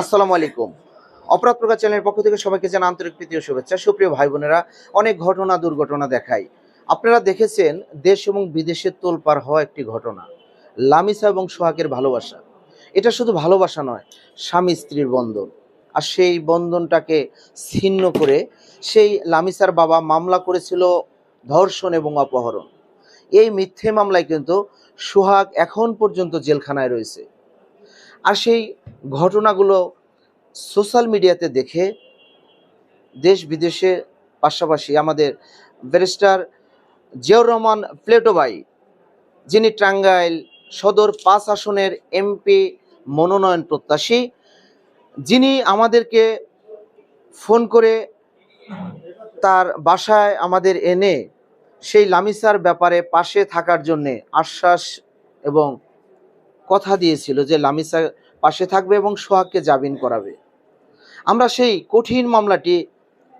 আসসালামু আলাইকুম। অপরাধ প্রকাশ চ্যানেলের পক্ষ থেকে সবাইকে জানা আন্তরিক প্রীতি ও শুভেচ্ছা। সুপ্রিয় ভাই বোনেরা অনেক ঘটনা, দুর্ঘটনা দেখাই। আপনারা দেখেছেন, দেশ এবং বিদেশের তোলপার হওয়া একটি ঘটনা। লামিসা এবং সোহাগের ভালোবাসা। এটা শুধু ভালোবাসা নয়, স্বামী স্ত্রীর বন্ধন। আর সেই বন্ধনটাকে ছিন্ন করে সেই লামিসার বাবা মামলা করেছিল ধর্ষণ এবং অপহরণ। এই মিথ্যে মামলায় কিন্তু সোহাগ এখন পর্যন্ত জেলখানায় রয়েছে। আর সেই ঘটনাগুলো সোশ্যাল মিডিয়াতে দেখে দেশ বিদেশে পাশাপাশি আমাদের ব্যারিস্টার জিয়াউর রহমান প্লেটোবাই, যিনি টাঙ্গাইল সদর পাঁচ আসনের এমপি মনোনয়ন প্রত্যাশী, যিনি আমাদেরকে ফোন করে তার বাসায় আমাদের এনে সেই লামিসার ব্যাপারে পাশে থাকার জন্যে আশ্বাস এবং কথা দিয়েছিল যে লামিসা পাশে থাকবে এবং সোহাগকে জামিন করাবে। আমরা সেই কঠিন মামলাটি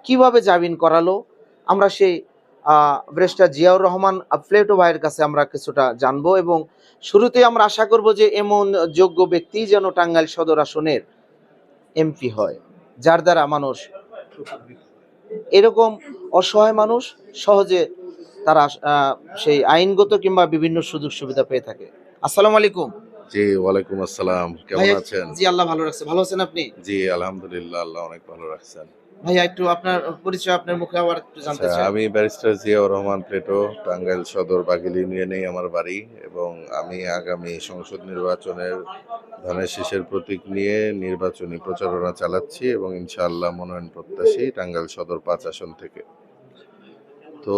কীভাবে জামিন করালো? আমরা সেই ব্রেস্টার জিয়াউর রহমান প্লেটো ভাইয়ের কাছে আমরা কিছুটা জানব এবং শুরুতে আমরা আশা করব যে এমন যোগ্য ব্যক্তি যেন টাঙ্গাইল সদর আসনের এমপি হয়, যার দ্বারা মানুষ এরকম অসহায় মানুষ সহজে তারা সেই আইনগত কিংবা বিভিন্ন সুযোগ সুবিধা পেয়ে থাকে। আসসালামু আলাইকুম। জি ওয়ালাইকুম আসসালাম। কেমন আছেন? জি আল্লাহ ভালো রাখছে। ভালো আছেন আপনি? জি আলহামদুলিল্লাহ আল্লাহ অনেক ভালো রাখছেন। ভাইয়া একটু আপনার পরিচয় আপনার মুখে আবার একটু জানতে আচ্ছা, চাই। আমি ব্যারিস্টার জিয়াউর রহমান প্লেটো টাঙ্গাইল সদর বাগিল ইউনিয়নেই আমার বাড়ি এবং আমি আগামী সংসদ নির্বাচনের ধানের শীষের প্রতীক নিয়ে নির্বাচনী প্রচারণা চালাচ্ছি এবং ইনশাআল্লাহ মনোনয়ন প্রত্যাশী টাঙ্গাইল সদর পাঁচ আসন থেকে। তো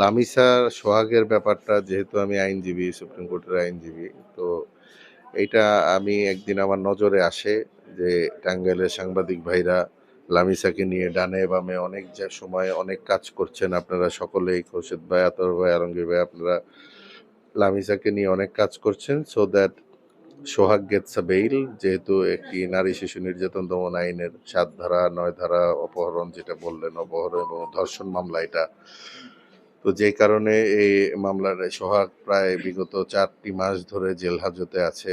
লামিসার সোহাগের ব্যাপারটা যেহেতু আমি আইনজীবী সুপ্রিম কোর্টের আইনজীবী তো এইটা আমি একদিন আমার নজরে আসে যে টাঙ্গাইলের সাংবাদিক ভাইরা লামিসাকে নিয়ে ডানে বামে অনেক যা সময় অনেক কাজ করছেন আপনারা সকলেই, খোরশেদ ভাই আতর ভাই আলমগীর ভাই, আপনারা লামিসাকে নিয়ে অনেক কাজ করছেন। So that Sohag gets bail যেহেতু একটি নারী শিশু নির্যাতন দমন আইনের সাত ধারা, নয় ধারা অপহরণ যেটা বললেন, অপহরণ এবং ধর্ষণ মামলা এটা তো যে কারণে এই মামলার সোহাগ প্রায় বিগত চারটি মাস ধরে জেল হাজতে আছে।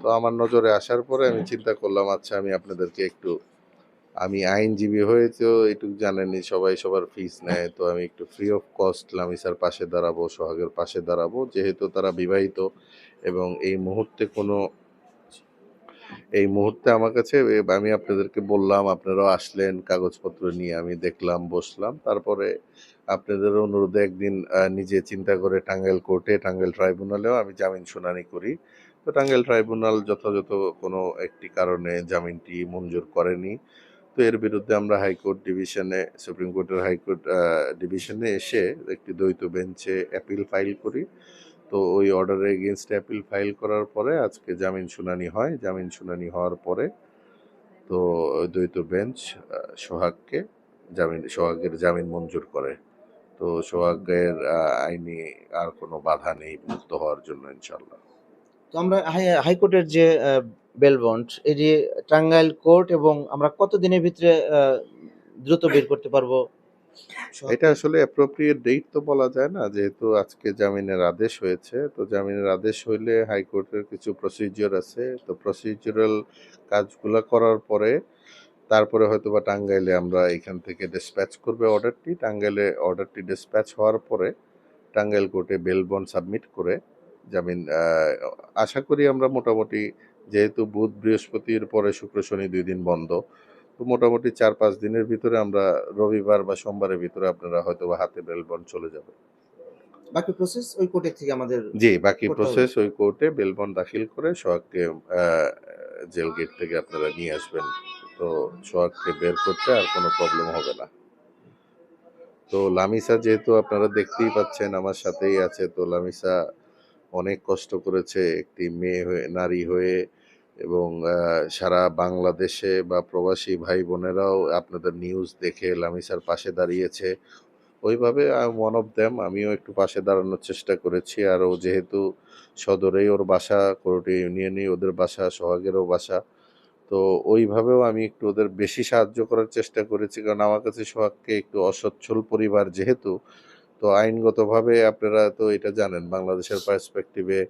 তো আমার নজরে আসার পরে আমি চিন্তা করলাম আচ্ছা আমি আপনাদেরকে একটু, আমি আইনজীবী হয়ে তো এটুকু জানেনই, সবাই সবার ফিস নেয়, তো আমি একটু ফ্রি অফ কস্ট লামিসার পাশে দাঁড়াবো, সোহাগের পাশে দাঁড়াবো। যেহেতু তারা বিবাহিত এবং এই মুহূর্তে কোনো এই মুহূর্তে আমার কাছে আমি আপনাদেরকে বললাম, আপনারাও আসলেন, কাগজপত্র নিয়ে আমি দেখলাম, বসলাম। তারপরে আপনাদের অনুরোধে একদিন নিজে চিন্তা করে টাঙ্গাইল কোর্টে, টাঙ্গাইল ট্রাইব্যুনালেও আমি জামিন শুনানি করি। তো টাঙ্গাইল ট্রাইব্যুনাল যথাযথ কোনো একটি কারণে জামিনটি মঞ্জুর করেনি। তো এর বিরুদ্ধে আমরা হাইকোর্ট ডিভিশনে, সুপ্রিম কোর্টের হাইকোর্ট ডিভিশনে এসে একটি দ্বৈত বেঞ্চে অ্যাপিল ফাইল করি। তো ওই অর্ডারে এগেনস্ট অ্যাপিল ফাইল করার পরে আজকে জামিন শুনানি হয়। জামিন শুনানি হওয়ার পরে তো দ্বৈত বেঞ্চ সোহাগকে জামিন, সোহাগের জামিন মঞ্জুর করে। তো সোহাগের আইনি আর কোনো বাধা নেই মুক্ত হওয়ার জন্য ইনশাল্লাহ তো আমরা হাইকোর্টের যে বেলবন্ড, এটি টাঙ্গাইল কোর্ট এবং আমরা কত দিনের ভিতরে দ্রুত বের করতে পারব? এটা আসলে অ্যাপ্রোপ্রিয়েট ডেট তো বলা যায় না, যেহেতু আজকে জামিনের আদেশ হয়েছে। তো জামিনের আদেশ হইলে হাইকোর্টের কিছু প্রসিজিওর আছে। তো প্রসিজিওরাল কাজগুলো করার পরে, তারপরে হয়তো বা টাঙ্গাইলে আমরা এখান থেকে ডিসপ্যাচ করবে অর্ডারটি টাঙ্গাইলে অর্ডারটি ডিসপ্যাচ হওয়ার পরে টাঙ্গাইল কোর্টে বেল বন্ড সাবমিট করে জামিন আশা করি আমরা মোটামুটি, যেহেতু বুধ বৃহস্পতির পরে শুক্র শনি দুই দিন বন্ধ তো মোটামুটি চার পাঁচ দিনের ভিতরে আমরা রবিবার বা সোমবারের ভিতরে আপনারা হয়তো বা হাতে বেল বন্ড চলে যাবে। বাকি প্রসেস ওই কোর্টের থেকে আমাদের জি বাকি প্রসেস ওই কোর্টে বেল বন্ড দাখিল করে সোহাগকে জেল গেট থেকে আপনারা নিয়ে আসবেন। তো সোহাগকে বের করতে আর কোনো প্রবলেম হবে না। তো লামিসা যেহেতু আপনারা দেখতেই পাচ্ছেন আমার সাথেই আছে। তো লামিসা অনেক কষ্ট করেছে একটি মেয়ে হয়ে নারী হয়ে এবং সারা বাংলাদেশে বা প্রবাসী ভাই বোনেরাও আপনাদের নিউজ দেখে লামিসার পাশে দাঁড়িয়েছে। ওইভাবে ওয়ান অফ দ্যাম আমিও একটু পাশে দাঁড়ানোর চেষ্টা করেছি। আর ও যেহেতু সদরেই ওর বাসা, কোরটি ইউনিয়নেই ওদের বাসা, সোহাগেরও বাসা। তো ওইভাবেও আমি একটু ওদের বেশি সাহায্য করার চেষ্টা করেছি। কারণ আমার কাছে সোহাগকে একটু অসচ্ছল পরিবার যেহেতু, তো আইনগতভাবে আপনারা তো এটা জানেন, বাংলাদেশের পার্সপেক্টিভে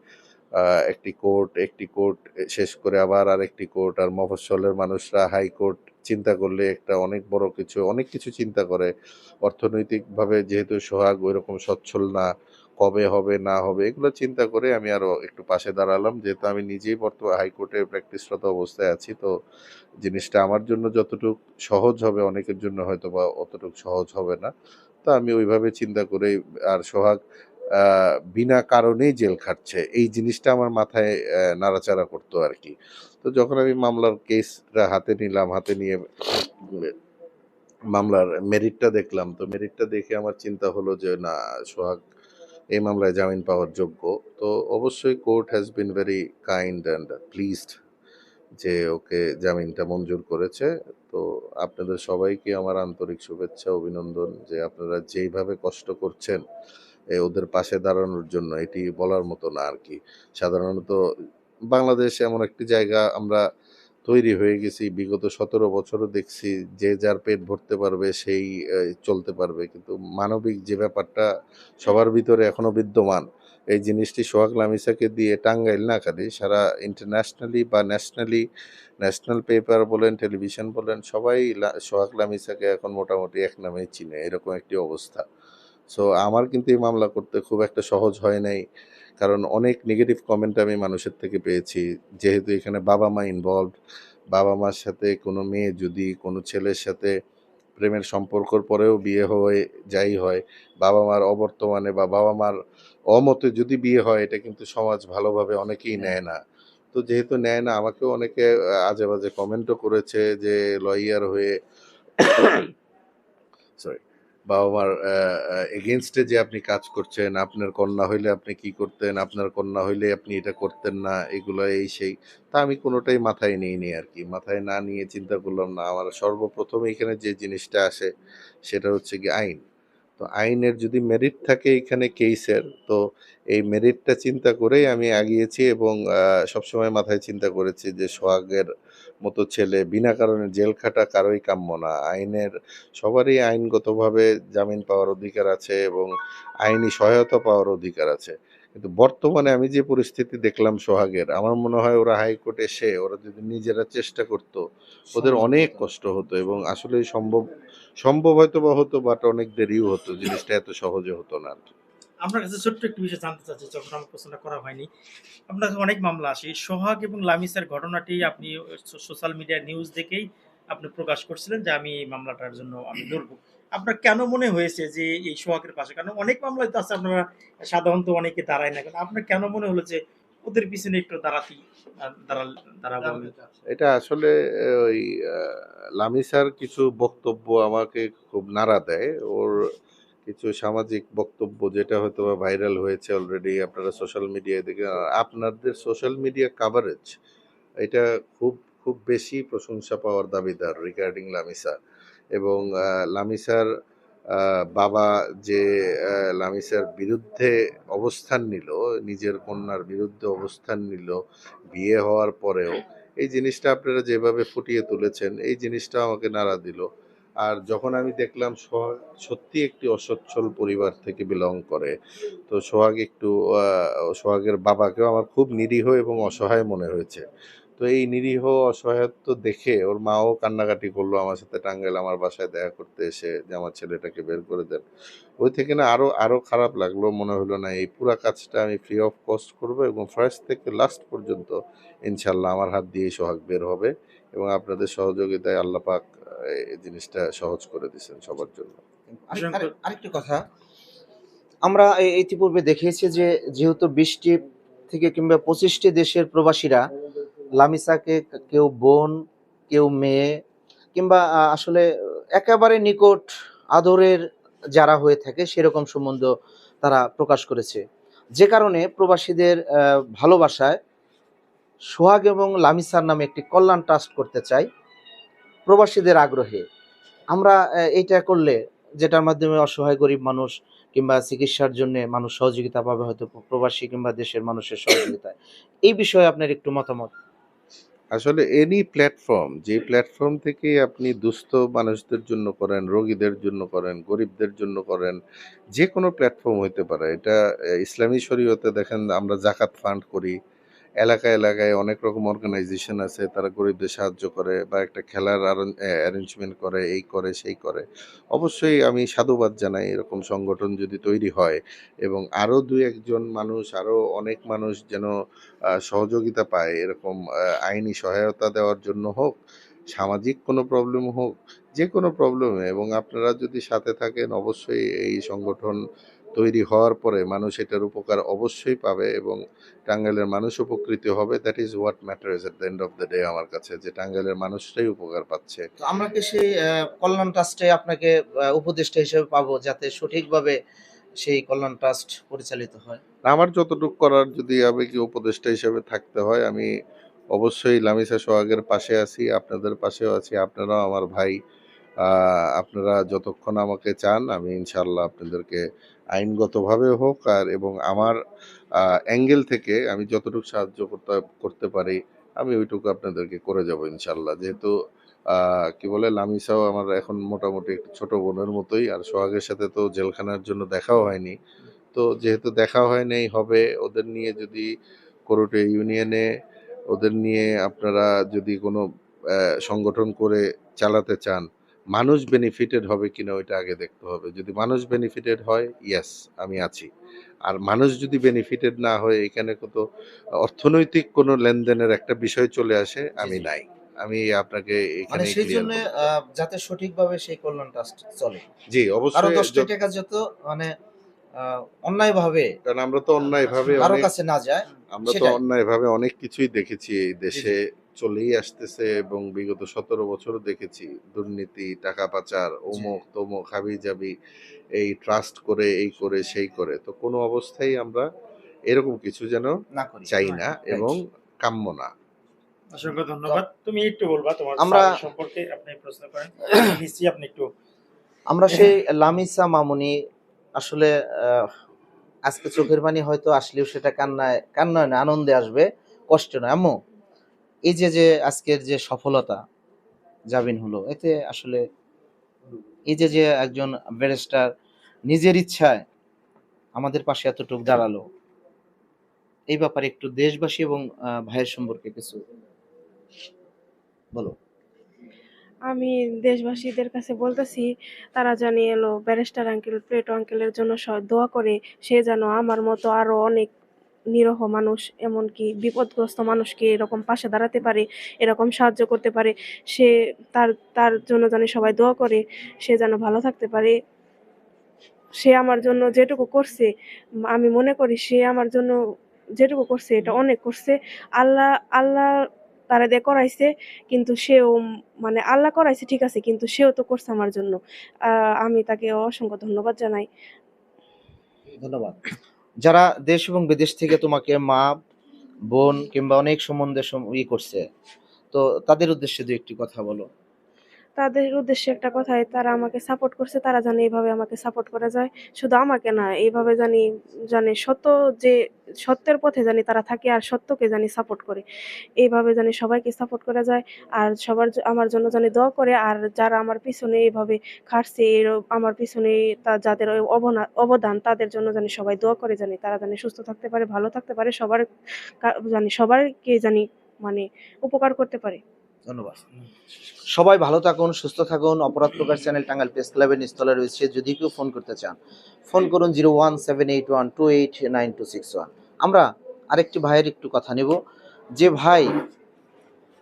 একটি কোর্ট একটি কোর্ট শেষ করে আবার আরেকটি কোর্ট, আর মফস্বলের মানুষরা হাইকোর্ট চিন্তা করলে একটা অনেক বড় কিছু, অনেক কিছু চিন্তা করে। অর্থনৈতিকভাবে যেহেতু সোহাগ ওইরকম সচ্ছল না, কবে হবে, না হবে, এগুলো চিন্তা করে আমি আরও একটু পাশে দাঁড়ালাম। যেহেতু আমি নিজেই বর্তমানে হাইকোর্টে প্র্যাকটিসরত অবস্থায় আছি, তো জিনিসটা আমার জন্য যতটুকু সহজ হবে, অনেকের জন্য হয়তো বা অতটুকু সহজ হবে না। তো আমি ওইভাবে চিন্তা করে আর সোহাগ বিনা কারণেই জেল খাটছে। এই জিনিসটা আমার মাথায় নাড়াচাড়া করতো আর কি। তো যখন আমি মামলার কেসটা হাতে নিলাম, হাতে নিয়ে মামলার মেরিটটা দেখলাম, তো মেরিটটা দেখে আমার চিন্তা হলো যে, না, সোহাগ এই মামলায় জামিন পাওয়ার যোগ্য। তো অবশ্যই court has been very kind and pleased যে, ওকে জামিনটা মঞ্জুর করেছে। তো আপনাদের সবাইকে আমার আন্তরিক শুভেচ্ছা, অভিনন্দন যে আপনারা যেইভাবে কষ্ট করছেন ওদের পাশে দাঁড়ানোর জন্য, এটি বলার মতো না আর কি সাধারণত বাংলাদেশ এমন একটি জায়গা আমরা তৈরি হয়ে গেছি, বিগত সতেরো বছরও দেখছি যে যার পেট ভরতে পারবে সেই চলতে পারবে। কিন্তু মানবিক যে ব্যাপারটা সবার ভিতরে এখনও বিদ্যমান, এই জিনিসটি সোহাগ লামিসাকে দিয়ে টাঙ্গাইল না খালি, সারা ইন্টারন্যাশনালি বা ন্যাশনালি ন্যাশনাল পেপার বলেন টেলিভিশন বলেন, সবাই সোহাগ লামিসাকে এখন মোটামুটি এক নামেই চিনে, এরকম একটি অবস্থা। সো আমার কিন্তু এই মামলা করতে খুব একটা সহজ হয় নাই। কারণ অনেক নেগেটিভ কমেন্ট আমি মানুষের থেকে পেয়েছি। যেহেতু এখানে বাবা মা ইনভলভ বাবা মার সাথে কোনো মেয়ে যদি কোনো ছেলের সাথে প্রেমের সম্পর্কর পরেও বিয়ে হয়ে যাই হয় বাবা মার অবর্তমানে বা বাবা মার অমতে যদি বিয়ে হয় এটা কিন্তু সমাজ ভালোভাবে অনেকেই নেয় না। তো যেহেতু নেয় না আমাকেও অনেকে আজে বাজে কমেন্টও করেছে যে লয়ার হয়ে সরি বাবা মার এগেনস্টে যে আপনি কাজ করছেন, আপনার কন্যা হইলে আপনি কি করতেন, আপনার কন্যা হইলে আপনি এটা করতেন না, এগুলো এই সেই, তা আমি কোনোটাই মাথায় নিইনি আর কি। মাথায় না নিয়ে চিন্তা করলাম, না, আমার সর্বপ্রথম এখানে যে জিনিসটা আসে, সেটা হচ্ছে কি আইন। তো আইনের যদি মেরিট থাকে এখানে কেসের তো এই মেরিটটা চিন্তা করেই আমি আগিয়েছি এবং সবসময় মাথায় চিন্তা করেছি যে সোহাগের মতো ছেলে বিনা কারণে জেল খাটা কারোই কাম্য না। আইনের সবারই আইনগতভাবে জামিন পাওয়ার অধিকার আছে এবং আইনি সহায়তা পাওয়ার অধিকার আছে। কিন্তু বর্তমানে আমি যে পরিস্থিতি দেখলাম সোহাগের আমার মনে হয় ওরা হাইকোর্ট এসে ওরা যদি নিজেরা চেষ্টা করতো ওদের অনেক কষ্ট হতো এবং আসলে সম্ভব সম্ভব হয়তো বা হতো বাট অনেক দেরিও হতো। জিনিসটা এত সহজে হতো না। আপনার কাছে ছোট্ট একটু বিষয় জানতে চাচ্ছি, যখন আমার প্রশ্নটা করা হয়নি। আপনার কাছে অনেক মামলা আসে। সোহাগ এবং লামিসের ঘটনাটি আপনি সোশ্যাল মিডিয়ার নিউজ দেখেই আপনি প্রকাশ করছিলেন যে আমি এই মামলাটার জন্য আমি লড়বো। আপনার কেন মনে হয়েছে যে এই সোহাগের পাশে? কারণ অনেক মামলায় তো আছে, আপনারা সাধারণত অনেকে দাঁড়ায় না। কেন আপনার কেন মনে হলো যে ওদের পিছনে একটু দাঁড়াতি দাঁড়াল এটা আসলে ওই লামিসার কিছু বক্তব্য আমাকে খুব নাড়া দেয়। ওর কিছু সামাজিক বক্তব্য যেটা হয়তো বা ভাইরাল হয়েছে অলরেডি আপনারা সোশ্যাল মিডিয়ায় দেখে আপনাদের সোশ্যাল মিডিয়া কাভারেজ এটা খুব খুব বেশি প্রশংসা পাওয়ার দাবিদার রিগার্ডিং লামিসা। এবং লামিসার বাবা যে লামিসার বিরুদ্ধে অবস্থান নিল, নিজের কন্যার বিরুদ্ধে অবস্থান নিল, বিয়ে হওয়ার পরেও, এই জিনিসটা আপনারা যেভাবে ফুটিয়ে তুলেছেন, এই জিনিসটা আমাকে নাড়া দিল। আর যখন আমি দেখলাম সোহাগ সত্যি একটি অসচ্ছল পরিবার থেকে বিলং করে তো সোহাগ একটু সোহাগের বাবাকেও আমার খুব নিরীহ এবং অসহায় মনে হয়েছে। তো এই নিরীহ অসহায়ত্ব দেখে ওর মাও কান্নাকাটি করল আমার সাথে টাঙ্গাইল আমার বাসায় দেখা করতে এসে যে আমার ছেলেটাকে বের করে দেন। ওই থেকে না আরও আরও খারাপ লাগল মনে হলো না এই পুরা কাজটা আমি ফ্রি অফ কস্ট করব এবং ফার্স্ট থেকে লাস্ট পর্যন্ত ইনশাল্লাহ আমার হাত দিয়ে সোহাগ বের হবে এবং আপনাদের সহযোগিতায় আল্লাহ পাক আহ, এই জিনিসটা সহজ করে দিয়েছেন সবার জন্য। আরেক- আরেক- আরেকটি কথা আমরা ইতিপূর্বে দেখিয়েছি যে যেহেতু বিশটি থেকে কিংবা পঁচিশটি দেশের প্রবাসীরা লামিসাকে কেউ বোন কেউ মেয়ে কিংবা আসলে একেবারে নিকট আদরের যারা হয়ে থাকে সেরকম সম্বন্ধ তারা প্রকাশ করেছে। যে কারণে প্রবাসীদের ভালোবাসায় সোহাগ এবং লামিসার নামে একটি কল্যাণ ট্রাস্ট করতে চাই। প্রবাসীদের আগ্রহে। আমরা এটা করলে যেটার মাধ্যমে অসহায় গরিব মানুষ কিংবা চিকিৎসার জন্য মানুষ সহযোগিতা পাবে হয়তো প্রবাসী কিংবা দেশের মানুষের সহযোগিতায়। এই বিষয়ে আপনার একটু মতামত? আসলে এনি প্ল্যাটফর্ম যে প্ল্যাটফর্ম থেকে আপনি দুস্থ মানুষদের জন্য করেন, রোগীদের জন্য করেন, গরিবদের জন্য করেন, যে কোনো প্ল্যাটফর্ম হইতে পারে। এটা ইসলামী শরীয়তে দেখেন আমরা জাকাত ফান্ড করি এলাকায় এলাকায় অনেক রকম অর্গানাইজেশন আছে, তারা গরিবদের সাহায্য করে বা একটা খেলার অ্যারেঞ্জমেন্ট করে, এই করে, সেই করে। অবশ্যই আমি সাধুবাদ জানাই এরকম সংগঠন যদি তৈরি হয় এবং আরও দু একজন মানুষ আরও অনেক মানুষ যেন সহযোগিতা পায় এরকম আইনি সহায়তা দেওয়ার জন্য হোক, সামাজিক কোনো প্রবলেম হোক যে কোনো প্রবলেমে এবং আপনারা যদি সাথে থাকেন, অবশ্যই এই সংগঠন তৈরি হওয়ার পরে মানুষ এটার উপকার অবশ্যই পাবে এবং টাঙ্গাইলের মানুষ উপকৃত হবে। That is what matters at the end of the day আমার কাছে যে টাঙ্গাইলের মানুষটাই উপকার পাচ্ছে। তো আমরা কি সেই কল্যাণ ট্রাস্টে আপনাকে উপদেষ্টা হিসেবে পাবো যাতে সঠিকভাবে সেই কল্যাণ ট্রাস্ট পরিচালিত হয়? আমার যতটুকু করার যদি আমি কি উপদেষ্টা হিসেবে থাকতে হয় আমি অবশ্যই লামিসা সোহাগের পাশে আছি আপনাদের পাশেও আছি আপনারাও আমার ভাই। আপনারা যতক্ষণ আমাকে চান আমি ইনশাল্লাহ আপনাদেরকে আইনগতভাবে হোক আর এবং আমার অ্যাঙ্গেল থেকে আমি যতটুকু সাহায্য করতে করতে পারি, আমি ওইটুকু আপনাদেরকে করে যাব ইনশাল্লাহ। যেহেতু কি বলে, লামিসাও আমার এখন মোটামুটি একটু ছোট বোনের মতোই আর সোহাগের সাথে তো জেলখানার জন্য দেখাও হয়নি। তো যেহেতু দেখা হয় নাই, হবে ওদের নিয়ে যদি কোরটে ইউনিয়নে ওদের নিয়ে আপনারা যদি কোনো সংগঠন করে চালাতে চান মানুষ বেনিফিটেড হবে কিনা ওইটা আগে দেখতে হবে। যদি মানুষ বেনিফিটেড হয় ইয়েস আমি আছি। আর মানুষ যদি বেনিফিটেড না হয় এখানে কত অর্থনৈতিক কোনো লেনদেনের একটা বিষয় চলে আসে আমি নাই। আমি আপনাকে মানে এখানে সেই জন্য যাতে সঠিকভাবে সেই কল্যাণ ট্রাস্ট চলে। জি অবশ্যই দশটা যত- টাকা যত মানে অন্যায় ভাবে কারণ আমরা তো অন্যায় ভাবে কারও কাছে না যায় আমরা তো। অন্যায়ভাবে অনেক কিছুই দেখেছি এই দেশে। চলেই আসতেছে এবং বিগত সতেরো বছর দেখেছি দুর্নীতি টাকা পাচার অমুক তমুক হাবি জাবি এই ট্রাস্ট করে এই করে সেই করে। তো কোনো অবস্থায় আমরা এরকম কিছু যেন চাই না এবং কাম্য না। অসংখ্য ধন্যবাদ। তুমি একটু বলবা তোমার আমরা- সম্পর্কে আপনি প্রশ্ন করেন। নিশ্চয়ই আপনি একটু আমরা সেই লামিসা মামুনি আসলে আহ, আজকে চোখের পানি হয়তো আসলেও সেটা কান্নায় কান্নায় না আনন্দে আসবে। কষ্ট নয় আম্মু? এই যে যে আজকের যে সফলতা জামিন হলো, এতে আসলে এই যে যে একজন ব্যারিস্টার নিজের ইচ্ছায় আমাদের পাশে এতটুকু দাঁড়াল, এই ব্যাপারে একটু দেশবাসী এবং ভাইয়ের সম্পর্কে কিছু বলো। আমি দেশবাসীদের কাছে বলতেছি, তারা জানি এলো ব্যারিস্টার আঙ্কেল, প্লেটো আঙ্কেলের জন্য দোয়া করে, সে যেন আমার মতো আরও অনেক নিরহ মানুষ, এমনকি বিপদগ্রস্ত মানুষকে এরকম পাশে দাঁড়াতে পারে, এরকম সাহায্য করতে পারে, সে তার তার জন্য জানি সবাই দোয়া করে, সে যেন ভালো থাকতে পারে। সে আমার জন্য যেটুকু করছে, আমি মনে করি সে আমার জন্য যেটুকু করছে, এটা অনেক করছে। আল্লাহ আল্লাহ তারা দিয়ে করাইছে, কিন্তু সেও মানে আল্লাহ করাইছে ঠিক আছে, কিন্তু সেও তো করছে আমার জন্য। আমি তাকে অসংখ্য ধন্যবাদ জানাই। ধন্যবাদ। যারা দেশ এবং বিদেশ থেকে তোমাকে মা, বোন কিংবা অনেক সম্বন্ধে সম- ই করছে, তো তাদের উদ্দেশ্যে দু একটি কথা বলো। তাদের উদ্দেশ্যে একটা কথাই, তারা আমাকে সাপোর্ট করছে, তারা জানে এইভাবে আমাকে সাপোর্ট করা যায়। শুধু আমাকে না, এইভাবে জানি, জানে সত্য যে, সত্যের পথে জানি তারা থাকে আর সত্যকে জানি সাপোর্ট করে। এইভাবে জানি সবাইকে সাপোর্ট করা যায় আর সবার আমার জন্য জানি দোয়া করে আর যারা আমার পিছনে এইভাবে খাটছে এর- আমার পিছনে তা, যাদের অবদান তাদের জন্য জানি সবাই দোয়া করে জানি, তারা জানি সুস্থ থাকতে পারে, ভালো থাকতে পারে, সবার জানি সবারকে জানি মানে উপকার করতে পারে। ধন্যবাদ। সবাই ভালো থাকুন সুস্থ থাকুন। অপরাধ প্রকাশ চ্যানেল টাঙ্গাইল প্রেস ক্লাবের নিস্তলে রয়েছে যদি কেউ ফোন করতে চান ফোন করুন zero one seven eight one two eight nine two six one. আমরা আরেকটি ভাইয়ের একটু কথা নেব। যে ভাই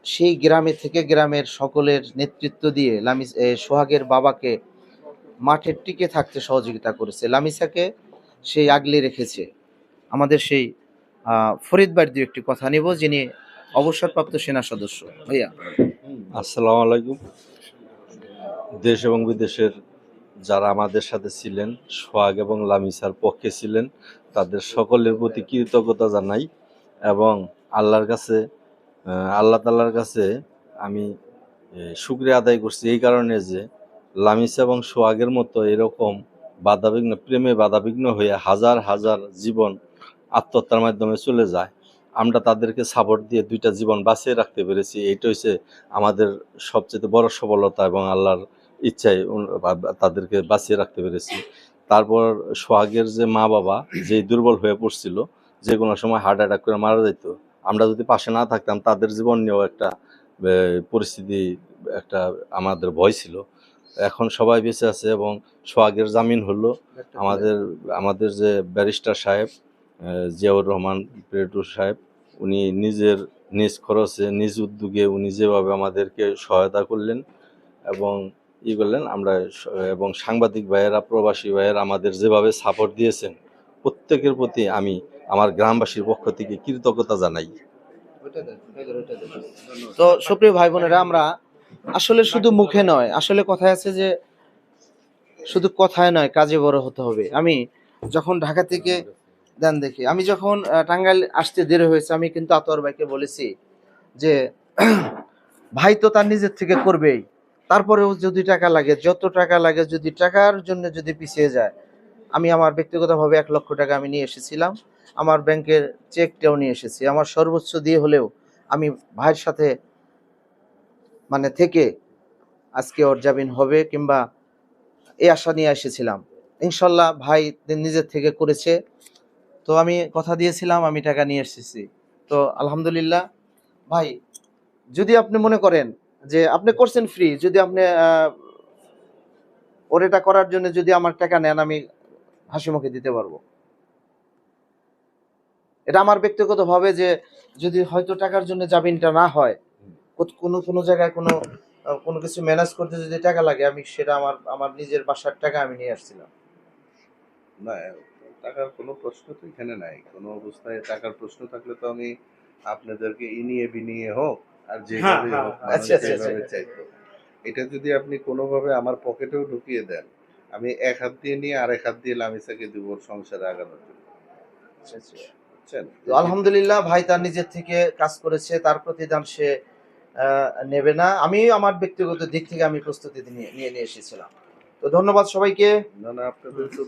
সেই গ্রামে থেকে গ্রামের সকলের নেতৃত্ব দিয়ে লামিস এ, সোহাগের বাবাকে মাঠের টিকে থাকতে সহযোগিতা করেছে। লামিসাকে সেই আগলে রেখেছে। আমাদের সেই আহ, ফরিদ বাড়ির দু একটি কথা নেব যিনি অবসরপ্রাপ্ত সেনা সদস্য। ভাইয়া। আসসালামু আলাইকুম। দেশ এবং বিদেশের যারা আমাদের সাথে ছিলেন, সোহাগ এবং লামিসার পক্ষে ছিলেন, তাদের সকলের প্রতি কৃতজ্ঞতা জানাই এবং আল্লাহর কাছে আল্লাহ তাল্লার কাছে আমি শুক্রিয়া আদায় করছি এই কারণে যে লামিসা এবং সোহাগের মতো এরকম বাধাবিঘ্ন, প্রেমে বাধাবিঘ্ন হয়ে হাজার হাজার জীবন আত্মহত্যার মাধ্যমে চলে যায়। আমরা তাদেরকে সাপোর্ট দিয়ে দুইটা জীবন বাঁচিয়ে রাখতে পেরেছি। এইটা হচ্ছে আমাদের সবচেয়ে বড় সফলতা এবং আল্লাহর ইচ্ছায় তাদেরকে বাঁচিয়ে রাখতে পেরেছি। তারপর সোহাগের যে মা বাবা যে দুর্বল হয়ে পড়ছিল যে কোনো সময় হার্ট অ্যাটাক করে মারা যেত আমরা যদি পাশে না থাকতাম তাদের জীবন নিয়েও একটা পরিস্থিতি একটা আমাদের ভয় ছিল। এখন সবাই বেঁচে আছে এবং সোহাগের জামিন হলো। আমাদের আমাদের যে ব্যারিস্টার সাহেব জিয়াউর রহমান প্রেটু সাহেব, উনি নিজের নিজ খরচে, নিজ উদ্যোগে উনি যেভাবে আমাদেরকে সহায়তা করলেন এবং ই করলেন, আমরা এবং সাংবাদিক ভাইয়েরা, প্রবাসী ভাইয়েরা আমাদের যেভাবে সাপোর্ট দিয়েছেন, প্রত্যেকের প্রতি আমি আমার গ্রামবাসীর পক্ষ থেকে কৃতজ্ঞতা জানাই। তো সুপ্রিয় ভাই বোনেরা, আমরা আসলে শুধু মুখে নয়, আসলে কথায় আছে যে শুধু কথায় নয়, কাজে বড় হতে হবে। আমি যখন ঢাকা থেকে দেন দেখি। আমি যখন টাঙ্গাইল আসতে দেরি হয়েছে, আমি কিন্তু আতর ভাইকে বলেছি যে, ভাই তো তার নিজের থেকে করবেই। তারপরেও যদি টাকা লাগে, যত টাকা লাগে, যদি টাকার জন্য যদি পিছিয়ে যায়, আমি আমার ব্যক্তিগতভাবে এক লক্ষ টাকা আমি নিয়ে এসেছিলাম। আমার ব্যাংকের চেকটাও নিয়ে এসেছি। আমার সর্বোচ্চ দিয়ে হলেও আমি ভাইয়ের সাথে মানে থেকে আজকে ওর জামিন হবে কিংবা এই আশা নিয়ে এসেছিলাম। ইনশাল্লাহ ভাই নিজের থেকে করেছে। তো আমি কথা দিয়েছিলাম, আমি টাকা নিয়ে এসেছি। তো আলহামদুলিল্লাহ, ভাই, যদি আপনি মনে করেন যে আপনি করছেন ফ্রি যদি আপনি ওর এটা করার জন্য যদি আমার টাকা নেন, আমি হাসি মুখে দিতে পারব। এটা আমার ব্যক্তিগত ভাবে যে যদি হয়তো টাকার জন্য জামিনটা না হয় কোনো কোনো জায়গায় কোনো কোনো কিছু ম্যানেজ করতে যদি টাকা লাগে, আমি সেটা আমার আমার নিজের বাসার টাকা আমি নিয়ে আসছিলাম। টাকার কোনো প্রশ্ন তো এখানে নাই। কোনো অবস্থায় টাকার প্রশ্ন থাকলে তো আমি আপনাদেরকে ইনিয়ে বিনিয়ে হোক আর যেভাবে হ্যাঁ, হোক হ্যাঁ, আচ্ছা, আচ্ছা, যেভাবে চাইতো এটা যদি আপনি কোনোভাবে আমার পকেটেও ঢুকিয়ে দেন আমি এক হাত দিয়ে নিয়ে আর এক হাত দিয়ে লামিসাকে দিব সংসারে আগানোর জন্য। আলহামদুলিল্লাহ ভাই তার নিজের থেকে কাজ করেছে তার প্রতিদান সে আহ, নেবে না। আমি আমার ব্যক্তিগত দিক থেকে আমি প্রস্তুতি নিয়ে নিয়ে নিয়ে এসেছিলাম। তো ধন্যবাদ সবাইকে। না না আপনাদের তো